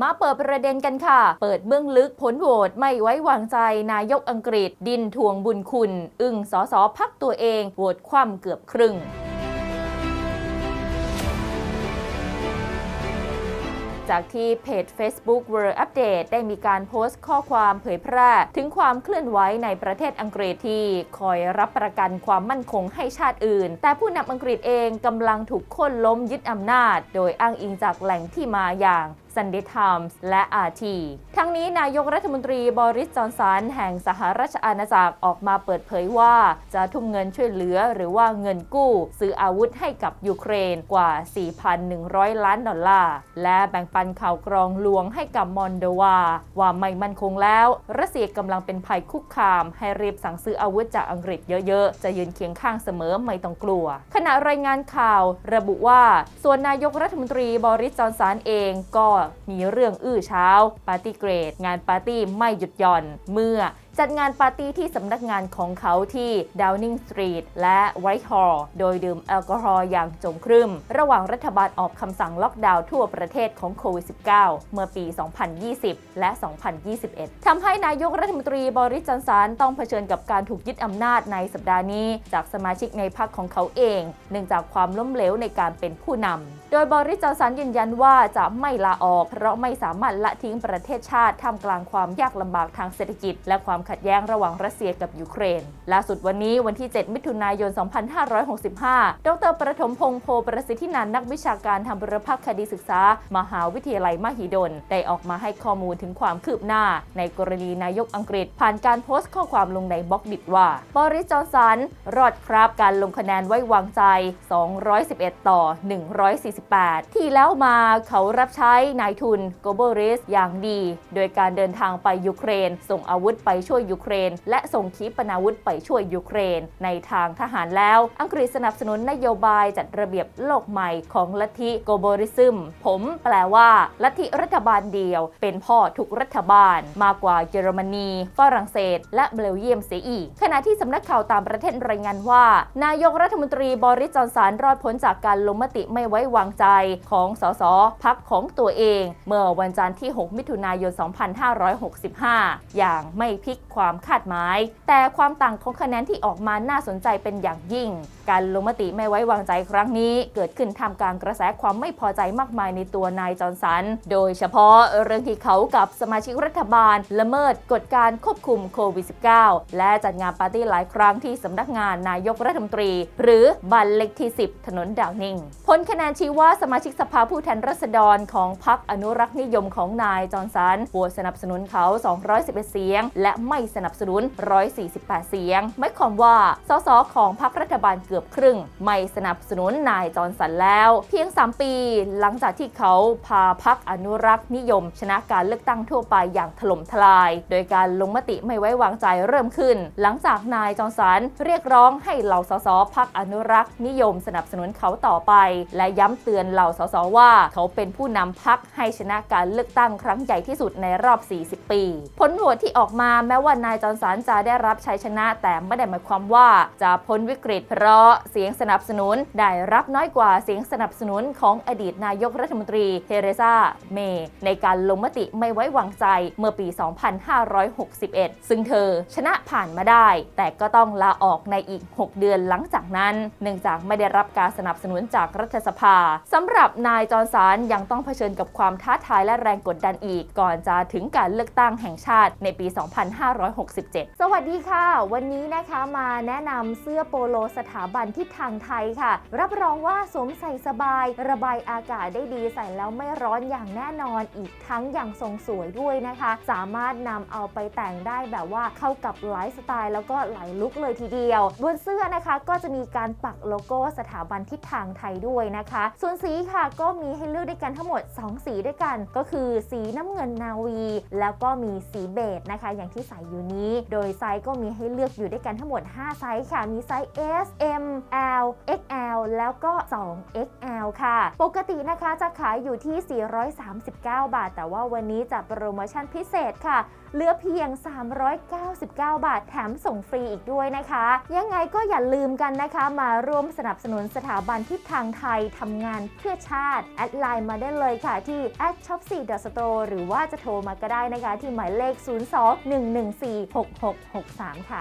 มาเปิดประเด็นกันค่ะ เปิดเบื้องลึกผลโหวตไม่ไว้วางใจนายกอังกฤษ ดินทวงบุญคุณ อึ้งสอสอพักตัวเองโหวตคว่ำเกือบครึ่งจากที่เพจ Facebook World Update ได้มีการโพสต์ข้อความเผยแพร่ ถึงความเคลื่อนไหวในประเทศอังกฤษที่คอยรับประกันความมั่นคงให้ชาติอื่น แต่ผู้นำอังกฤษเองกำลังถูกโค่นล้มยึดอำนาจ โดยอ้างอิงจากแหล่งที่มาอย่าง Sunday Times และ RT ทั้งนี้นายกรัฐมนตรีบริส จอนสัน แห่งสหราชอาณาจักรออกมาเปิดเผยว่า จะทุ่มเงินช่วยเหลือหรือว่าเงินกู้ ซื้ออาวุธให้กับยูเครนกว่า 4,100 ล้านดอลลาร์ และแบ่งปันข่าวกรองลวงให้กับมอนโดวา ว่าไม่มั่นคงแล้วรัสเซียกำลังเป็นภัยคุกคาม ให้รีบสั่งซื้ออาวุธจากอังกฤษเยอะๆ จะยืนเคียงข้างเสมอไม่ต้องกลัว ขณะรายงานข่าวระบุว่า ส่วนนายกรัฐมนตรีบริส จอนสันเองก็มีเรื่องอื้อเช้าปาร์ตี้เกรด งานปาร์ตี้ไม่หยุดหย่อน เมื่อ จัดงานปาร์ตี้ที่สำนักงานของเขาที่ดาวนิงสตรีทและไวท์ฮอลล์โดยดื่มแอลกอฮอล์อย่างจงครึม ระหว่างรัฐบาลออกคำสั่งล็อกดาวน์ทั่วประเทศของโควิด -19 เมื่อปี 2020 และ 2021 ทำให้นายกรัฐมนตรีบริจอนสันต้องเผชิญกับการถูกยึดอำนาจในสัปดาห์นี้ จากสมาชิกในพรรคของเขาเอง เนื่องจากความล้มเหลวในการเป็นผู้นำ โดยบริจอนสันยืนยันว่าจะไม่ลาออก เพราะไม่สามารถละทิ้งประเทศชาติท่ามกลางความยากลำบากทางเศรษฐกิจ และความขัดแย้งระหว่างรัสเซียกับยูเครน ล่าสุดวันนี้วันที่ 7 มิถุนายน 2565 ดรประถมพงษ์โพประสิทธินันนักวิชาการทางบุรพคดีศึกษา มหาวิทยาลัยมหิดล ได้ออกมาให้ข้อมูลถึงความคืบหน้า ในกรณีนายกอังกฤษ ผ่านการโพสต์ข้อความลงในบล็อกดิบว่าบริจอนสัน รอดครับการลงคะแนนไว้วางใจ 211 ต่อ 148 ที่แล้วมาเขารับใช้นายทุนโกโบริสอย่างดี โดยการเดินทางไปยูเครน ส่งอาวุธไปช่วย่วยยูเครน และส่งขีปนาวุธไปช่วยยูเครน ในทางทหารแล้ว อังกฤษสนับสนุนนโยบายจัดระเบียบโลกใหม่ของลัทธิโกโบริซึม ผมแปลว่า ลัทธิรัฐบาลเดียว เป็นพ่อทุกรัฐบาล มากกว่าเยอรมนี ฝรั่งเศส และเบลเยียมเสียอีก ขณะที่สำนักข่าวต่างประเทศรายงานว่า นายกรัฐมนตรีบริจอนสันรอดพ้นจากการลงมติไม่ไว้วางใจของสสพักของตัวเอง เมื่อวันจันทร์ที่ 6 มิถุนายน 2565 อย่างไม่พลิกความคาดหมาย แต่ความต่างของคะแนนที่ออกมาน่าสนใจเป็นอย่างยิ่งการลงมติไม่ไว้วางใจครั้งนี้เกิดขึ้นท่ามกลางกระแสความไม่พอใจมากมายในตัวนายจอร์นสัน โดยเฉพาะเรื่องที่เขากับสมาชิกรัฐบาล ละเมิดกฎการควบคุมโควิด -19 และจัดงานปาร์ตี้หลายครั้งที่สำนักงานนายกรัฐมนตรี หรือบันเล็กที่ 10 ถนนดาวนิงผลคะแนนชี้ว่าสมาชิกสภาผู้แทนราษฎรของพรรคอนุรักษ์นิยมของนายจอร์นสันโหวตสนับสนุนเขา 211 เสียง และไม่สนับสนุน 148 เสียงหมายความว่าสสของพรรครัฐบาลกือบครึ่ง ไม่สนับสนุนนายจอร์นสันแล้ว เพียง 3 ปี หลังจากที่เขาพาพรรคอนุรักษ์นิยม ชนะการเลือกตั้งทั่วไปอย่างถล่มทลาย โดยการลงมติไม่ไว้วางใจเริ่มขึ้น หลังจากนายจอร์นสันเรียกร้องให้เหล่าสสพรรคอนุรักษ์นิยมสนับสนุนเขาต่อไป และย้ำเตือนเหล่าสสว่า เขาเป็นผู้นำพรรคให้ชนะการเลือกตั้งครั้งใหญ่ที่สุดในรอบ 40 ปี ผลโหวตที่ออกมาแม้ว่านายจอร์นสันจะได้รับชัยชนะ แต่ไม่ได้หมายความว่าจะพ้นวิกฤตเพราะเสียงสนับสนุนได้รับน้อยกว่าเสียงสนับสนุนของอดีตนายกรัฐมนตรีเทเรซาเมย์ในการลงมติไม่ไว้วางใจเมื่อปี 2561 ซึ่งเธอชนะผ่านมาได้ แต่ก็ต้องลาออกในอีก 6 เดือนหลังจากนั้น เนื่องจากไม่ได้รับการสนับสนุนจากรัฐสภาสำหรับนายจอร์นสันยังต้องเผชิญกับความท้าทายและแรงกดดันอีก ก่อนจะถึงการเลือกตั้งแห่งชาติในปี 2567 สวัสดีค่ะ วันนี้นะคะมาแนะนำเสื้อโปโลสถาบันทิศทางไทยค่ะ รับรองว่าสวมใส่สบาย ระบายอากาศได้ดีใส่แล้วไม่ร้อนอย่างแน่นอนอีกทั้งอย่างทรงสวยด้วยนะคะ สามารถนำเอาไปแต่งได้แบบว่าเข้ากับไลฟ์สไตล์แล้วก็หลายลุคเลยทีเดียว บนเสื้อนะคะก็จะมีการปักโลโก้สถาบันทิศทางไทยด้วยนะคะ ส่วนสีค่ะก็มีให้เลือกด้วยกันทั้งหมด 2 สีด้วยกัน ก็คือสีน้ำเงินนาวี แล้วก็มีสีเบจนะคะ อย่างที่ใส่อยู่นี้ โดยไซส์ก็มีให้เลือกอยู่ด้วยกันทั้งหมด 5 ไซส์ค่ะมีไซส์ S M M L XL แล้วก็ 2XL ค่ะ ปกตินะคะจะขายอยู่ที่ 439 บาท แต่ว่าวันนี้จัดโปรโมชั่นพิเศษค่ะ เหลือเพียง 399 บาท แถมส่งฟรีอีกด้วยนะคะ ยังไงก็อย่าลืมกันนะคะ มาร่วมสนับสนุนสถาบันทิศทางไทยทำงานเพื่อชาติ แอดไลน์มาได้เลยค่ะที่ shop 4 store หรือว่าจะโทรมาก็ได้นะคะ ที่หมายเลข 02 114 6663 ค่ะ